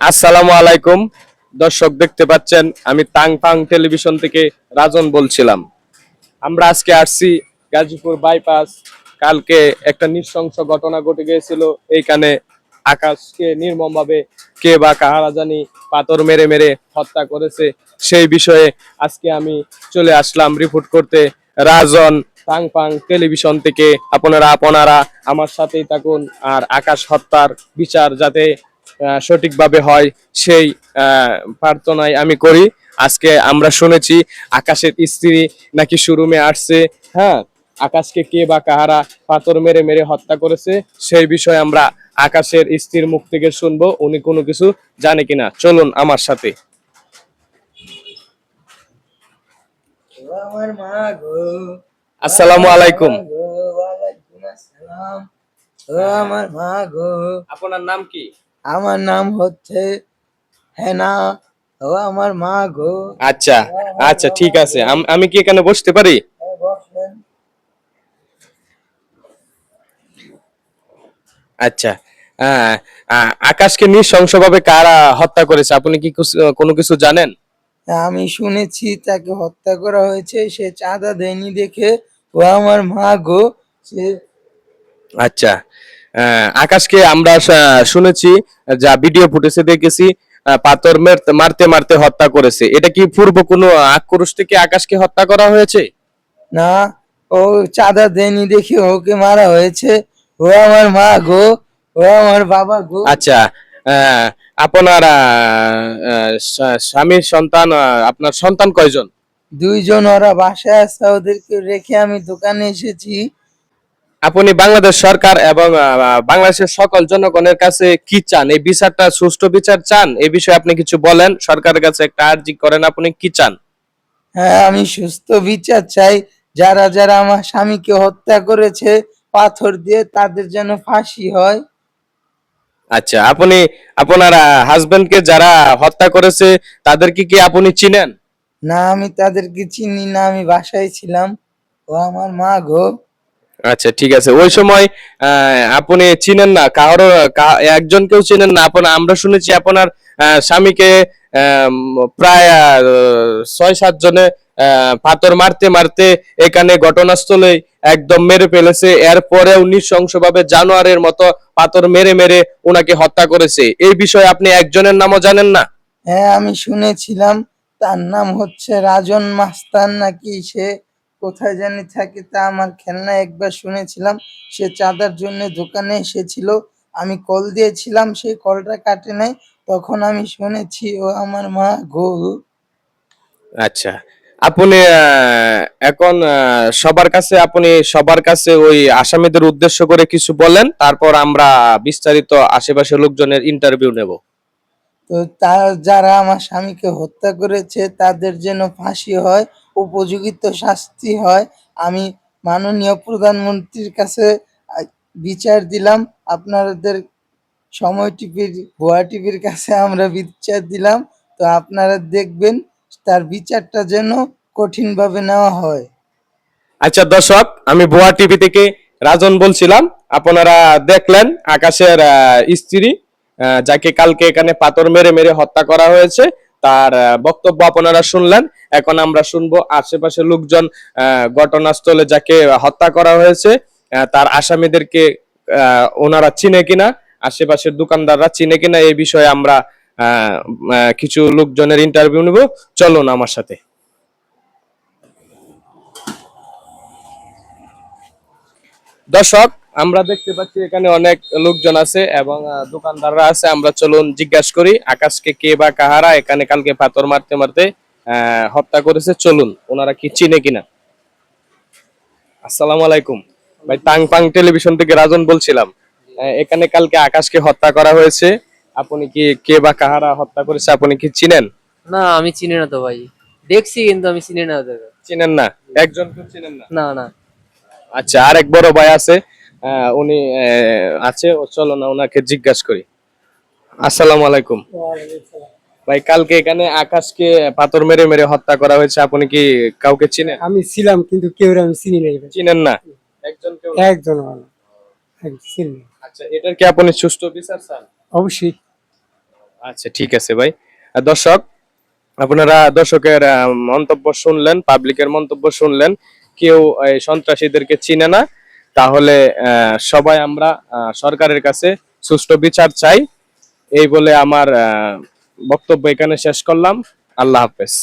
আসসালামু আলাইকুম। দর্শক দেখতে পাচ্ছেন, আমি তাং ফাং টেলিভিশন থেকে রাজন বলছিলাম। আমরা আজকে আসছি গাজীপুর বাইপাস। কালকে একটা নৃশংস ঘটনা ঘটে গিয়েছিল। এইখানে আকাশকে নির্মমভাবে কে বা কাহারা জানি পাথর মেরে মেরে হত্যা করেছে। সেই বিষয়ে আজকে আমি চলে আসলাম রিপোর্ট করতে। রাজন ফাং টেলিভিশন থেকে আপনারা আপনারা আমার সাথেই থাকুন আর আকাশ হত্যার বিচার যাতে সঠিকভাবে হয় সেই আহ, প্রার্থনাই আমি করি। আজকে আমরা শুনেছি আকাশের স্ত্রী নাকি শোরুমে আসছে। হ্যাঁ আকাশকে কে বা কাহারা পাথর মেরে মেরে হত্যা করেছে সেই বিষয়ে আমরা আকাশের স্ত্রীর মুখ থেকে শুনব। উনি কোনো কিছু জানে কিনা? চলুন আমার সাথে। আসসালামু আলাইকুম। আপনার নাম কি? আমার নাম হচ্ছে হেনা। ও আমার মা গো। আচ্ছা আচ্ছা ঠিক আছে। আমি কি এখানে বসতে পারি? আচ্ছা আহ, আহ, আকাশকে নৃশংসভাবে কারা হত্যা করেছে? আপনি কি কোনো কিছু জানেন? আমি শুনেছি তাকে হত্যা করা হয়েছে সে চাঁদা দেয়নি দেখে। ও আমার মা গো সে আচ্ছা আকাশকে আমরা শুনেছি যা ভিডিও ফুটেজে দেখেছি পাথর মের- মারতে মারতে হত্যা করেছে। এটা কি পূর্ব কোনো আক্রোশ থেকে আকাশকে হত্যা করা হয়েছে? না ও চাঁদা দেয়নি দেখি ওকে মারা হয়েছে। ও আমার মা গো ও আমার বাবা গো। আচ্ছা আপনার স্বামীর সন্তান আপনার সন্তান কয়জন? দুইজন ওরা বাসায় আছে ওদেরকে রেখে আমি দোকানে এসেছি। আপনি বাংলাদেশ সরকার এবং বাংলাদেশের সকল জনগণের কাছে কি চান? এই বিচারটা সুষ্ঠু বিচার চান? এই বিষয়ে আপনি কিছু বলেন? সরকারের কাছে একটা আর্জি করেন আপনি কি চান? হ্যাঁ আমি সুস্থ বিচার চাই। যারা যারা আমার স্বামীকে হত্যা করেছে পাথর দিয়ে তাদের যেন ফাঁসি হয়। আচ্ছা আপনি আপনার হাজবেন্ড কে যারা হত্যা করেছে তাদেরকে কি আপনি চিনেন? না আমি তাদেরকে চিনি না আমি বাসায় ছিলাম। ও আমার মা গো। আচ্ছা ঠিক আছে। ওই সময় আপনি চিনেন না, কারও একজনকেও চিনেন না আপনার আমরা শুনেছি আপনার স্বামীকে প্রায় ছয়, সাত জনে পাথর মারতে মারতে এখানে ঘটনাস্থলে একদম মেরে ফেলেছে। এরপরেও নৃশংসভাবে জানোয়ারের মতো পাথর মেরে মেরে ওনাকে হত্যা করেছে। এই বিষয়ে আপনি একজনের নামও জানেন না? হ্যাঁ আমি শুনেছিলাম। তার নাম হচ্ছে রাজন মাস্তান নাকি সে? কোথায় জানি থাকে তা আমার খেলনা একবার শুনেছিলাম। সে চাঁদার জন্য দোকানে এসেছিল। আমি কল দিয়েছিলাম সেই কলটা কাটে নাই। তখন আমি শুনেছি ও আমার মা গো আচ্ছা। আপনি এখন সবার কাছে আপনি সবার কাছে ওই আসামিদের উদ্দেশ্য করে কিছু বলেন তারপর আমরা বিস্তারিত আশেপাশের লোকজনের ইন্টারভিউ নেব। তো তার যারা আমার স্বামীকে হত্যা করেছে তাদের যেন ফাঁসি হয় উপযোগিত শাস্তি হয়। আমি মাননীয় প্রধানমন্ত্রীর কাছে বিচার দিলাম। আপনাদের সময় টিভির, ভুয়া টিভির কাছে আমরা বিচার দিলাম। তো আপনারা দেখবেন তার বিচারটা যেন কঠিনভাবে নেওয়া হয়। আচ্ছা দর্শক, আমি ভুয়া টিভি থেকে রাজন বলছিলাম। আপনারা দেখলেন আকাশের স্ত্রী যাকে কালকে এখানে পাথর মেরে মেরে হত্যা করা হয়েছে। তার বক্তব্য আপনারা শুনলেন। এখন আমরা শুনব আশেপাশের লোকজন ঘটনাস্থলে যাকে হত্যা করা হয়েছে তার আসামিদেরকে ওনারা চিনে কিনা, আশেপাশের দোকানদাররা চিনে কিনা, এই বিষয়ে আমরা কিছু লোকজনের ইন্টারভিউ নিব। চলুন আমার সাথে। দর্শক আমরা দেখতে পাচ্ছি এখানে অনেক লোকজন আছে এবং দোকানদাররা আছে। আমরা চলুন জিজ্ঞাসা করি আকাশকে কে বা কাহারা এখানে কালকে পাথর মারতে মারতে হত্যা করেছে। চলুন ওনারা কি চিনে কিনা? আসসালামু আলাইকুম। ভাই টাং পাং টেলিভিশন থেকে রাজন বলছিলাম। এখানে কালকে আকাশকে হত্যা করা হয়েছে। আপনি কি কে বা কাহারা হত্যা করেছে আপনি কি চিনেন? না আমি চিনি না তো ভাই। দেখছি কিন্তু আমি চিনি না ওদের চিনেন না? একজন চিনেন না? না না। আচ্ছা আরেক বড় ভাই আছে। উনি আহ, আছে ও চলো না ওনাকে জিজ্ঞাসা করি। আসসালামু আলাইকুম। ভাই কালকে এখানে আকাশকে পাথর মেরে মেরে হত্যা করা হয়েছে আপনি কি কাউকে চিনেন? আমি ছিলাম কিন্তু কেউ আমি চিনি নাই চিনেন না? একজন কেউ একজন ভালো চিনি আচ্ছা এটার কি আপনি সুষ্ঠু বিচার চান? অবশ্যই। আচ্ছা ঠিক আছে ভাই। আর দর্শক আপনারা দর্শকের মন্তব্য শুনলেন পাবলিকের মন্তব্য শুনলেন। কেউ এই সন্ত্রাসীদেরকে চিনে না। তাহলে সবাই আমরা সরকারের কাছে সুষ্ঠু বিচার চাই। এই বলে আমার বক্তব্য এখানে শেষ করলাম। আল্লাহ হাফেজ।